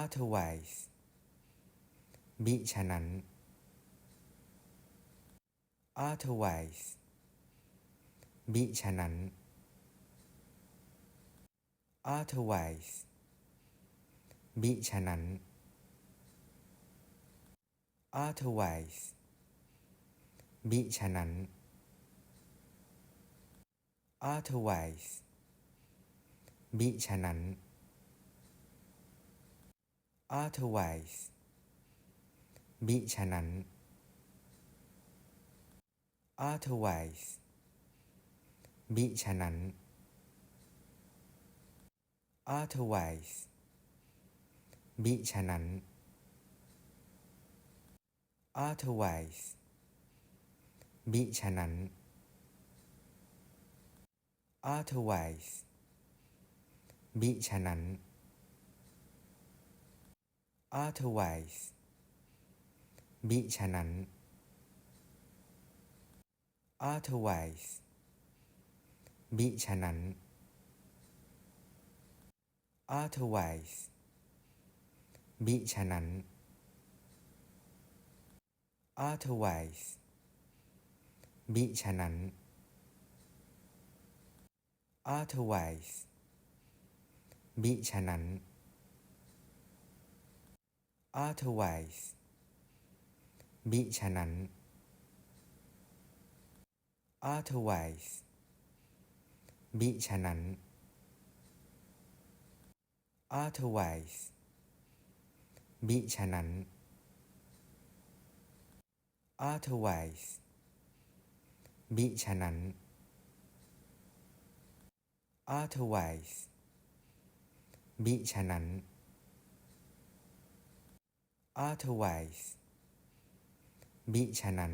otherwise มิฉะนั้น otherwise มิฉะนั้น otherwise มิฉะนั้น otherwise มิฉะนั้น otherwise มิฉะนั้น otherwise มิฉะนั้น otherwise มิฉะนั้น otherwise มิฉะนั้น otherwise มิฉะนั้น otherwise มิฉะนั้น otherwise มิฉะนั้น otherwise มิฉะนั้น otherwise มิฉะนั้น otherwise มิฉะนั้น otherwise มิฉะนั้น otherwise มิฉะนั้น otherwise มิฉะนั้น otherwise มิฉะนั้น otherwise มิฉะนั้น otherwise มิฉะนั้น otherwise มิฉะนั้น